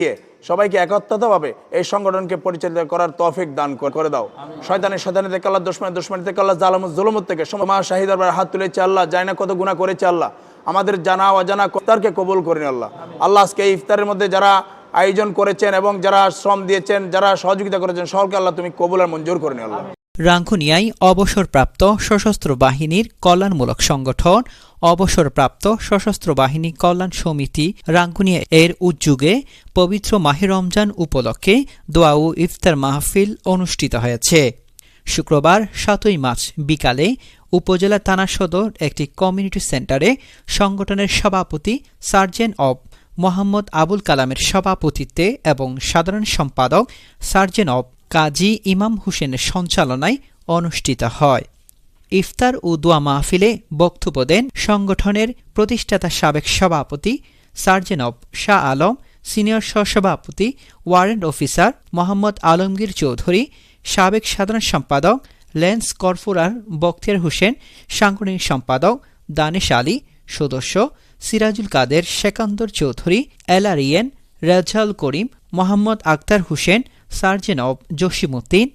দিয়ে সবাইকে একত্রতাভাবে এই সংগঠনকে পরিচালিত করার তৌফিক দান করে দাও। শয়তানের শয়তানি থেকে আল্লাহ দুশ্মনী দুশ্মনী থেকে আল্লাহ জালাম জুলুমত থেকে মা শাহিদার হাত তুলেছে আল্লাহ, জানি না কত গুণা করেছে আল্লাহ। আমাদের জানা অজানা ইফতারকে কবুল করেন আল্লাহ। আল্লাহ আজকে ইফতারের মধ্যে যারা আয়োজন করেছেন এবং যারা শ্রম দিয়েছেন, যারা সহযোগিতা করেছেন, সকলকে আল্লাহ তুমি কবুল আর মঞ্জুর করেন আল্লাহ। রাঙ্গুনিয়ায় অবসরপ্রাপ্ত সশস্ত্র বাহিনীর কল্যাণমূলক সংগঠন অবসরপ্রাপ্ত সশস্ত্র বাহিনী কল্যাণ সমিতি রাঙ্গুনিয়া এর উদ্যোগে পবিত্র মাহে রমজান উপলক্ষে দোয়া ও ইফতার মাহফিল অনুষ্ঠিত হয়েছে। শুক্রবার সাতই মার্চ বিকালে উপজেলা থানা সদর একটি কমিউনিটি সেন্টারে সংগঠনের সভাপতি সার্জেন্ট অব মোহাম্মদ আবুল কালামের সভাপতিত্বে এবং সাধারণ সম্পাদক সার্জেন্ট অব কাজী ইমাম হোসেনের সঞ্চালনায় অনুষ্ঠিত হয়। ইফতার ও দোয়া মাহফিলে বক্তব্য দেন সংগঠনের প্রতিষ্ঠাতা সাবেক সভাপতি সার্জেন্ট অব শাহ আলম, সিনিয়র সহসভাপতি, ওয়ারেন্ট অফিসার মোহাম্মদ আলমগীর চৌধুরী, সাবেক সাধারণ সম্পাদক লেন্স কর্পোরাল বখতিয়ার হোসেন, সাংগঠনিক সম্পাদক দানেশ আলী, সদস্য সিরাজুল কাদের শেকান্দর চৌধুরী এলারিয়েন Rezaul Karim, Mohammad Akter Hossain sergeant of Jasimuddin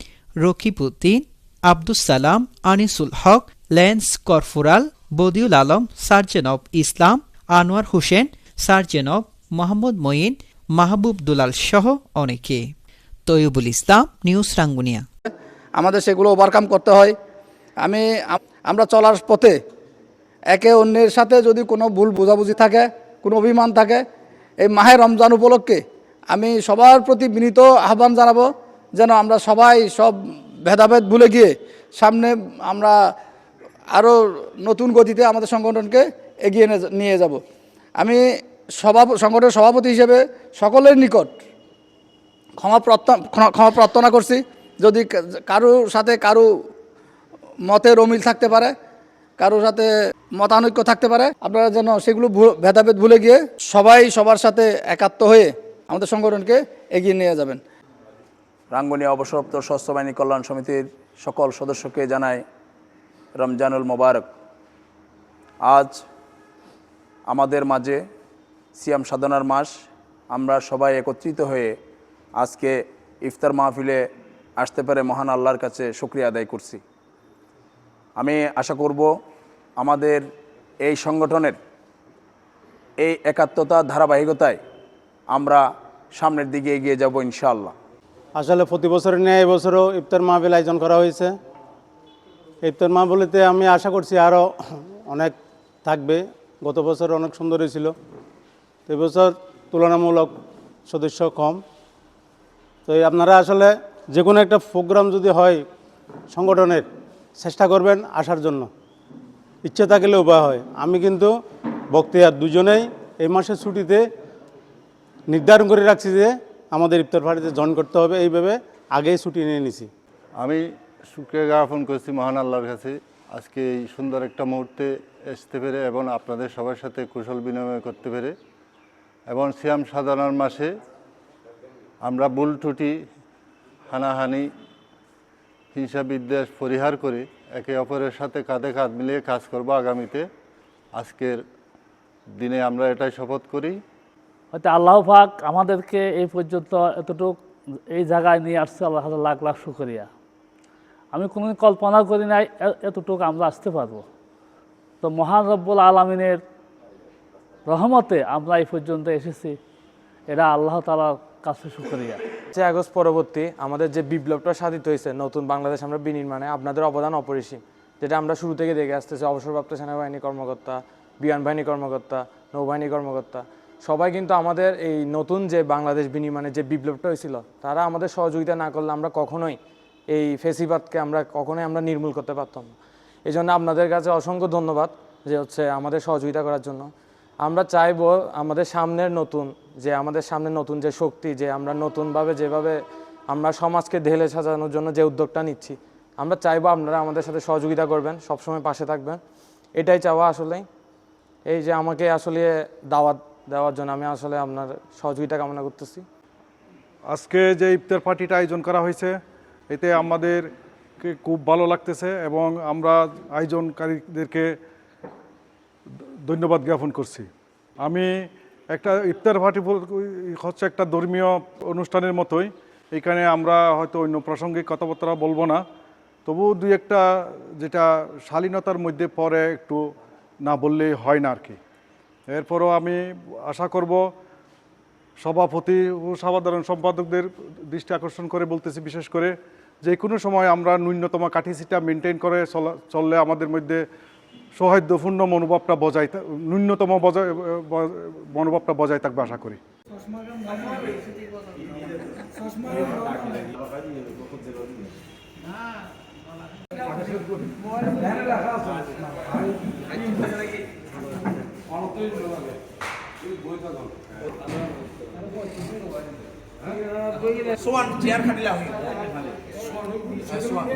Rakibuddin Abdus Salam, Anisul Haque, lance corporal Badiul Alam, sergeant of Islam, Anwar Hossain, sergeant অব মোহাম্মদ মঈন, মাহবুব দুলাল সহ অনেকে। তৈয়বুল ইসলাম, নিউজ রাঙ্গুনিয়া। আমাদের সেগুলো ওভারকাম করতে হয়। আমি, আমরা চলার পথে একে অন্যের সাথে যদি কোনো ভুল বোঝাবুঝি থাকে, কোনো অভিমান থাকে, এই মাহে রমজান উপলক্ষে আমি সবার প্রতি বিনীত আহ্বান জানাব যেন আমরা সবাই সব ভেদাভেদ ভুলে গিয়ে সামনে আমরা আরও নতুন গতিতে আমাদের সংগঠনকে এগিয়ে নিয়ে যাব। আমি সভা, সংগঠনের সভাপতি হিসেবে সকলের নিকট ক্ষমা ক্ষমা প্রার্থনা করছি। যদি কারোর সাথে কারও মতের অমিল থাকতে পারে, কারোর সাথে মতানৈক্য থাকতে পারে, আপনারা যেন সেগুলো ভেদাভেদ ভুলে গিয়ে সবাই সবার সাথে একাত্ম হয়ে আমাদের সংগঠনকে এগিয়ে নিয়ে যাবেন। রাঙ্গুনিয়া অবসরপ্ত স্বাস্থ্য বাহিনী কল্যাণ সমিতির সকল সদস্যকে জানাই রমজানুল মোবারক। আজ আমাদের মাঝে সিয়াম সাধনার মাস। আমরা সবাই একত্রিত হয়ে আজকে ইফতার মাহফিলে আসতে পারে মহান আল্লাহর কাছে শুক্রিয়া আদায় করছি। আমি আশা করব আমাদের এই সংগঠনের এই একাত্মতা ধারাবাহিকতায় আমরা সামনের দিকে এগিয়ে যাব ইনশাআল্লাহ। আসলে প্রতি বছরের ন্যায় এবছরও ইফতার মাহফিল আয়োজন করা হয়েছে। ইফতার মাহফিলিতে আমি আশা করছি আরও অনেক থাকবে। গত বছর অনেক সুন্দর হয়েছিল তো এবছর তুলনামূলক সদস্য কম। তো আপনারা আসলে যে কোনো একটা প্রোগ্রাম যদি হয়, সংগঠনের, চেষ্টা করবেন আসার জন্য। ইচ্ছে থাকলে উপায় হয়। আমি কিন্তু বক্তিয়ার দুজনেই এই মাসের ছুটিতে নির্ধারণ করে রাখছি যে আমাদের ইফতার পার্টিতে জয়েন করতে হবে এইভাবে আগেই ছুটি নিয়ে নিছি। আমি শুক্রিয়া জ্ঞাপন করছি মহান আল্লাহর কাছে। আজকে এই সুন্দর একটা মুহূর্তে আসতে পেরে এবং আপনাদের সবার সাথে কুশল বিনিময় করতে পেরে এবং সিয়াম সাধারণ মাসে আমরা ভুল ত্রুটি, হানাহানি হিংসা বিদ্বেষ পরিহার করে একে অপরের সাথে কাঁধে কাঁধ মিলিয়ে কাজ করব আগামীতে। আজকের দিনে আমরা এটাই শপথ করি। হয়তো আল্লাহ পাক আমাদেরকে এই পর্যন্ত এতটুক এই জায়গায় নিয়ে আসছে, আল্লাহ লাখ লাখ শুকরিয়া। আমি কোনোদিন কল্পনা করি নাই এতটুকু আমরা আসতে পারব। তো মহান রব্বুল আলমিনের রহমতে আমরা এই পর্যন্ত এসেছি। এটা আল্লাহ তালার কাছে শুকরিয়া। যে আগস্ট পরবর্তী আমাদের যে বিপ্লবটা সাধিত হয়েছে, নতুন বাংলাদেশ আমরা বিনির্মাণে আপনাদের অবদান অপরিসীম। যেটা আমরা শুরু থেকে দেখে আসতেছি, অবসরপ্রাপ্ত সেনাবাহিনী কর্মকর্তা বিমান বাহিনী কর্মকর্তা, নৌবাহিনী কর্মকর্তা। সবাই কিন্তু আমাদের এই নতুন যে বাংলাদেশ বিনির্মাণে যে বিপ্লবটা হয়েছিল, তারা আমাদের সহযোগিতা না করলে আমরা কখনোই এই ফেসিবাদকে আমরা কখনোই আমরা নির্মূল করতে পারতাম না। এই জন্য আপনাদের কাছে অসংখ্য ধন্যবাদ যে হচ্ছে আমাদের সহযোগিতা করার জন্য। আমরা চাইব আমাদের সামনের নতুন, যে আমাদের সামনে নতুন যে শক্তি, যে আমরা নতুনভাবে যেভাবে আমরা সমাজকে ঢেলে সাজানোর জন্য যে উদ্যোগটা নিচ্ছি, আমরা চাইব আপনারা আমাদের সাথে সহযোগিতা করবেন, সবসময় পাশে থাকবেন। এটাই চাওয়া আসলেই। এই যে আমাকে আসলে দাওয়াত দেওয়ার জন্য আমি আসলে আপনার সহযোগিতা কামনা করতেছি। আজকে যে ইফতার পার্টিটা আয়োজন করা হয়েছে, এতে আমাদেরকে খুব ভালো লাগতেছে এবং আমরা আয়োজনকারীদেরকে ধন্যবাদ জ্ঞাপন করছি। আমি একটা ইফতার পার্টি হচ্ছে একটা ধর্মীয় অনুষ্ঠানের মতোই। এখানে আমরা হয়তো অন্য প্রাসঙ্গিক কথাবার্তা বলব না। তবু দুই একটা যেটা শালীনতার মধ্যে পরে একটু না বললেই হয় না আর কি। এরপরও আমি আশা করব সভাপতি ও সাধারণ সম্পাদকদের দৃষ্টি আকর্ষণ করে বলতেছি, বিশেষ করে যে কোনো সময় আমরা ন্যূনতম কাঠিসিটা মেনটেন করে চলা- চললে আমাদের মধ্যে সৌহার্দ্যপূর্ণ মনোভাবটা বজায় ন্যূনতম বজায় মনোভাবটা বজায় থাকবে আশা করি। সোয়ান চেয়ার খাটিলা হই সোয়ান